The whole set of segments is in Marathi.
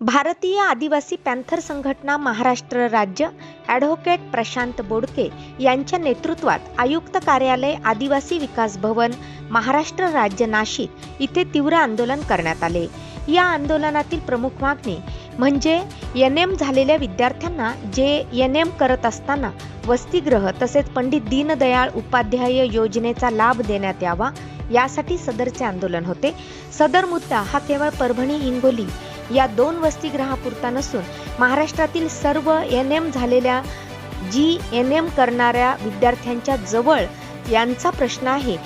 भारतीय आदिवासी पॅन्थर संघटना महाराष्ट्र राज्य ॲडव्होकेट प्रशांत बोडके यांच्या नेतृत्वात आयुक्त कार्यालय आदिवासी विकास भवन महाराष्ट्र राज्य नाशिक इथे तीव्र आंदोलन करण्यात आले. या आंदोलनातील प्रमुख मागणी म्हणजे एन एम झालेल्या विद्यार्थ्यांना जे एन एम करत असताना वसतिगृह तसेच पंडित दीनदयाळ उपाध्याय योजनेचा लाभ देण्यात यावा यासाठी सदरचे आंदोलन होते. सदर मुद्दा हा केवळ परभणी हिंगोली या दोन वसतिगृहापुरता नसून महाराष्ट्रातील सर्व एन एम झालेल्या जी एन एम करणाऱ्या विद्यार्थ्यांच्या जवळ यांचा प्रश्न आहे.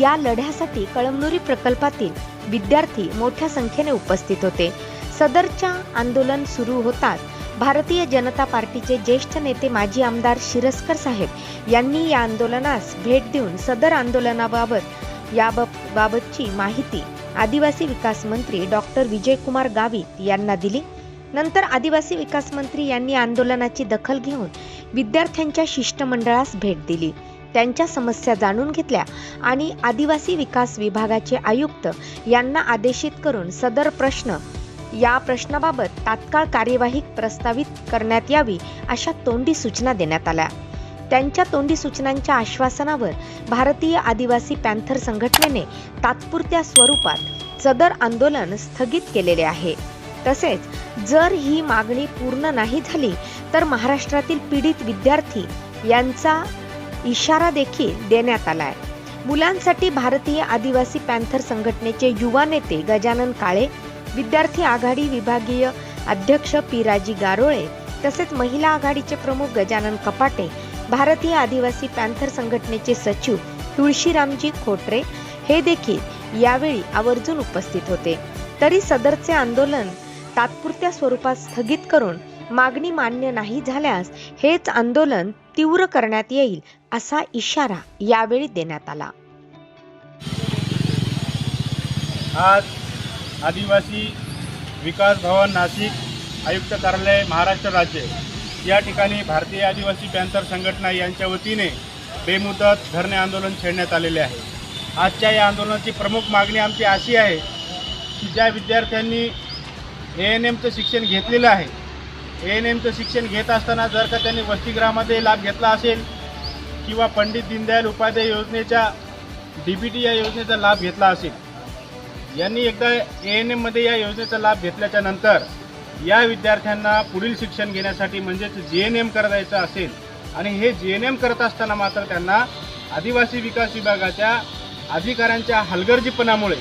या लढ्यासाठी कळमनुरी प्रकल्पातील विद्यार्थी मोठ्या संख्येने उपस्थित होते. सदरच्या आंदोलन सुरू होताच भारतीय जनता पार्टीचे ज्येष्ठ नेते माजी आमदार शिरस्कर साहेब यांनी या आंदोलनास भेट देऊन सदर आंदोलनाबाबत याबाबतची माहिती आदिवासी विकास मंत्री डॉक्टर विजयकुमार गावित यांना दिली. नंतर आदिवासी विकास मंत्री यांनी आंदोलनाची दखल घेऊन विद्यार्थ्यांच्या शिष्टमंडळास भेट दिली. त्यांच्या समस्या जाणून घेतल्या आणि आदिवासी विकास विभागाचे आयुक्त यांना आदेशित करून सदर प्रश्न या प्रश्नाबाबत तात्काळ कार्यवाही प्रस्तावित करण्यात यावी अशा तोंडी सूचना देण्यात आल्या. त्यांच्या तोंडी सूचनांच्या आश्वासनावर भारतीय आदिवासी पॅन्थर संघटनेने तात्पुरत्या स्वरूपात सदर आंदोलन स्थगित केलेले आहे. तसेच जर ही मागणी पूर्ण नाही झाली तर महाराष्ट्रातील पीडित विद्यार्थी यांचा इशारा देखील देण्यात आलाय. मुलांसाठी भारतीय आदिवासी पॅन्थर संघटनेचे युवा नेते गजानन काळे विद्यार्थी आघाडी विभागीय अध्यक्ष पिराजी गारोळे तसेच महिला आघाडीचे प्रमुख गजानन कपाटे भारतीय आदिवासी पॅन्थर संघटनेचे सचिव तुळशीरामजी खोटरे हे देखील यावेळी आवर्जून उपस्थित होते. तरी सदरचे आंदोलन तात्पुरत्या स्वरूपात स्थगित करून मागणी मान्य नाही झाल्यास हेच आंदोलन तीव्र करण्यात येईल असा इशारा यावेळी देण्यात आला. आज आदिवासी विकास भवन नाशिक आयुक्त कार्यालय महाराष्ट्र राज्य. या ठिकाणी भारतीय आदिवासी पॅन्थर संघटना यांच्या वतीने बेमुदत धरणे आंदोलन छेडण्यात आलेले आहे. आजच्या या आंदोलनाची प्रमुख मागणी आमची अशी आहे की ज्या विद्यार्थ्यांनी ए एन एमचं शिक्षण घेतलेलं आहे ए एन एमचं शिक्षण घेत असताना जर का त्यांनी वसतिगृहामध्ये लाभ घेतला असेल किंवा पंडित दीनदयाल उपाध्याय योजनेच्या डी बी टी या योजनेचा लाभ घेतला असेल यांनी एकदा ए एन एममध्ये या योजनेचा लाभ घेतल्याच्या नंतर या विद्यार्थ्यांना पुढील शिक्षण घेण्यासाठी म्हणजेच जे एन एम करायचं असेल आणि हे जे एन एम करत असताना मात्र त्यांना आदिवासी विकास विभागाच्या अधिकाऱ्यांच्या हलगर्जीपणामुळे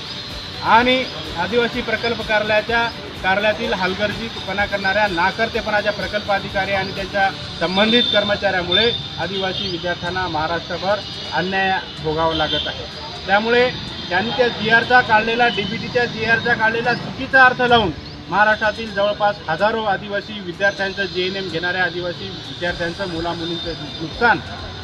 आणि आदिवासी प्रकल्प कार्यालयाच्या कार्यालयातील हलगर्जीपणा करणाऱ्या नाकर्तेपणाच्या प्रकल्प अधिकारी आणि त्यांच्या संबंधित कर्मचाऱ्यामुळे आदिवासी विद्यार्थ्यांना महाराष्ट्रभर अन्याय भोगावा लागत आहे. त्यामुळे त्यांनी त्या जी आरचा काढलेला डी बी टीच्या जी आरचा काढलेला चुकीचा अर्थ लावून महाराष्ट्रातील जवळपास हजारो आदिवासी विद्यार्थ्यांचं जे एन एम घेणाऱ्या आदिवासी विद्यार्थ्यांचं मुलामुलींचं नुकसान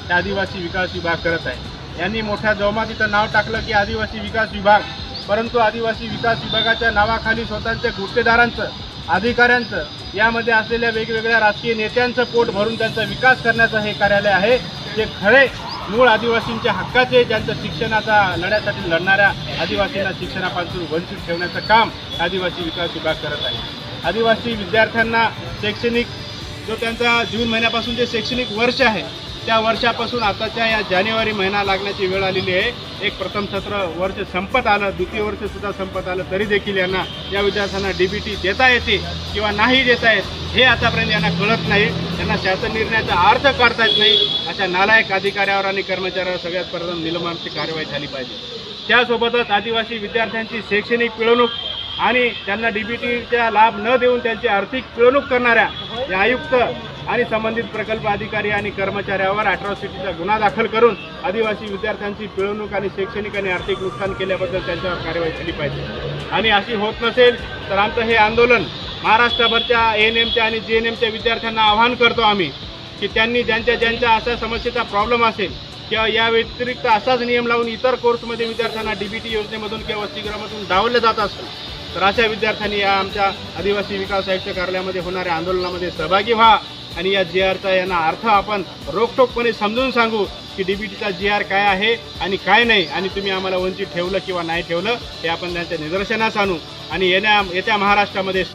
त्या आदिवासी विकास विभाग करत आहे. यांनी मोठ्या जोमात इथं नाव टाकलं की आदिवासी विकास विभाग. परंतु आदिवासी विकास विभागाच्या नावाखाली स्वतःच्या गुत्तेदारांचं अधिकाऱ्यांचं यामध्ये असलेल्या वेगवेगळ्या राजकीय नेत्यांचं पोट भरून त्यांचा विकास करण्याचं हे कार्यालय आहे. जे खरे मूळ आदिवासींच्या हक्काचे ज्यांचं शिक्षणाचा लढ्यासाठी लढणाऱ्या आदिवासींना शिक्षणापासून वंचित ठेवण्याचं काम आदिवासी विकास विभाग करत आहे. आदिवासी विद्यार्थ्यांना शैक्षणिक जो त्यांचा जून महिन्यापासून जे शैक्षणिक वर्ष आहे त्या वर्षापासून आताच्या या जानेवारी महिना लागण्याची वेळ आलेली आहे. एक प्रथम सत्र वर्ष संपत आलं द्वितीय वर्ष सुद्धा संपत आलं तरी देखील यांना या विद्यार्थ्यांना डी बी टी देता येते किंवा नाही देता येत हे आतापर्यंत यांना कळत नाही. त्यांना शासन निर्णयाचा अर्थ काढता येत नाही. अशा नालायक अधिकाऱ्यावर आणि कर्मचाऱ्यावर सगळ्यात प्रथम निलंबनाची कारवाई झाली पाहिजे. त्यासोबतच आदिवासी विद्यार्थ्यांची शैक्षणिक पिळवणूक आणि त्यांना डी बी टीचा लाभ न देऊन त्यांची आर्थिक पिळवणूक करणाऱ्या या आयुक्त आणि संबंधित प्रकल्प अधिकारी आणि कर्मचाऱ्यावर अॅट्रॉसिटीचा गुन्हा दाखल करून आदिवासी विद्यार्थ्यांची पिळवणूक आणि शैक्षणिक आणि आर्थिक नुकसान केल्याबद्दल त्यांच्यावर कारवाई केली पाहिजे. आणि अशी होत नसेल तर आमचं हे आंदोलन महाराष्ट्रभरच्या एन एमच्या आणि जी एन एमच्या विद्यार्थ्यांना आवाहन करतो आम्ही की त्यांनी ज्यांच्या ज्यांच्या अशा समस्येचा प्रॉब्लेम असेल किंवा या व्यतिरिक्त असाच नियम लावून इतर कोर्समध्ये विद्यार्थ्यांना डी बी टी योजनेमधून किंवा वसतिगृहामधून डावलं जात असेल तर अशा विद्यार्थ्यांनी या आमच्या आदिवासी विकास आयुक्त कार्यालयामध्ये होणाऱ्या आंदोलनामध्ये सहभागी व्हा. आणि या जी आरचा यांना अर्थ आपण रोखठोकपणे समजून सांगू की डी बी टीचा जी आर काय आहे आणि काय नाही आणि तुम्ही आम्हाला वंचित ठेवलं किंवा नाही ठेवलं हे आपण त्यांच्या निदर्शनास आणू. आणि येण्या येत्या महाराष्ट्रामध्ये